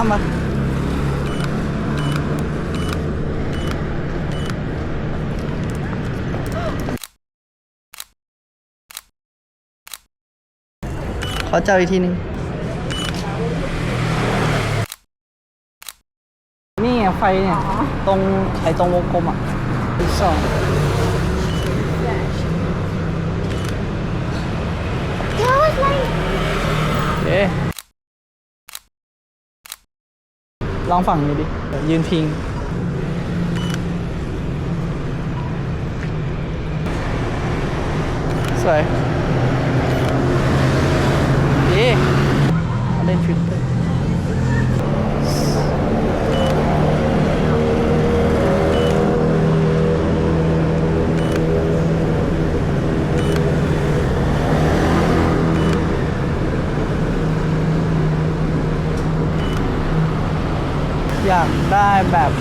ข้ามมาขอเจ้าอีกทีหนึ่งนี่ไงไฟเนี่ย ตรงไอ้ตรงวงกลมอะสองเอ๊ะ ลองฝั่งนี้ดิยืนพิง สวยดีเล่นฟิลเตอร์ อยากได้แบบ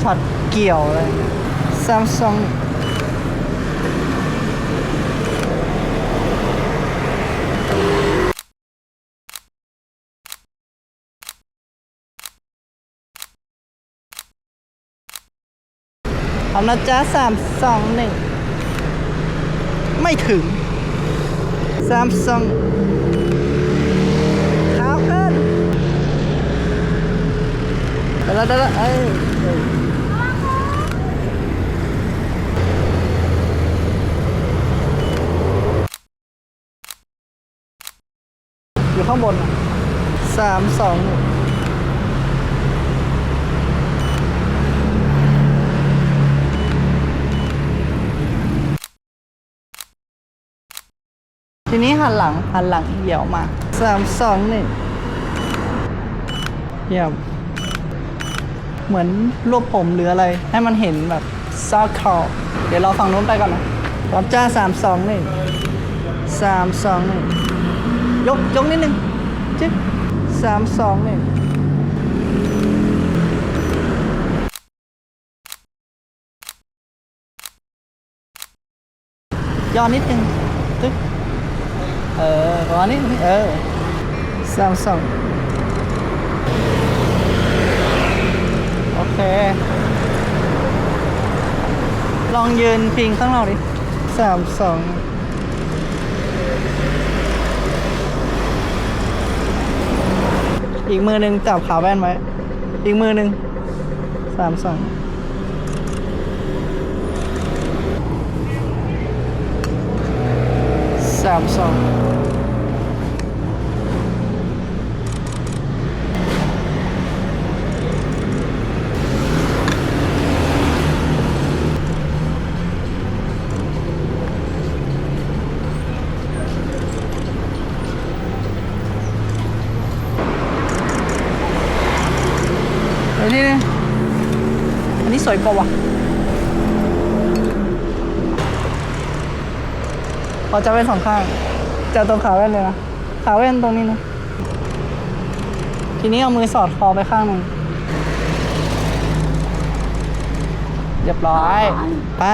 ช็อตเกี่ยวเลย Samsung เอานะจ๊ะสามสองหนึ่ง ไม่ถึงสามสองเท้าขึ้นเดี๋ยวเดี๋ยวเอ้ยเอ้ยอยู่ข้างบนสามสองหนึ่งทีนี้หันหลังหันหลังเหี่ยวมาสามสองหนึ่งเยี่ยม เหมือนรูปผมหรืออะไร ให้มันเห็นแบบซอกคอเดี๋ยวเราฝั่งนู้นไปก่อนนะพร้อมจ้าสามสองหนึ่งสามสองหนึ่งยกยกนิดนึงจิ๊บสามสองหนึ่งย่อนิดนึงตึ๊บเออประมาณนี้เออสามสองโอเค ลองยืนพิงข้างนอกดิสามสองอีกมือหนึ่งจับขาแว่นไว้ อีกมือหนึ่งสามสองสามสอง นี่อันนี้สวยกว่าว่ะพอจะเป็นสองข้าง จะตรงขาแว่นเลยนะ ขาแว่นตรงนี้นะ ทีนี้เอามือสอดคอไปข้างหนึ่งเรียบร้อย ไป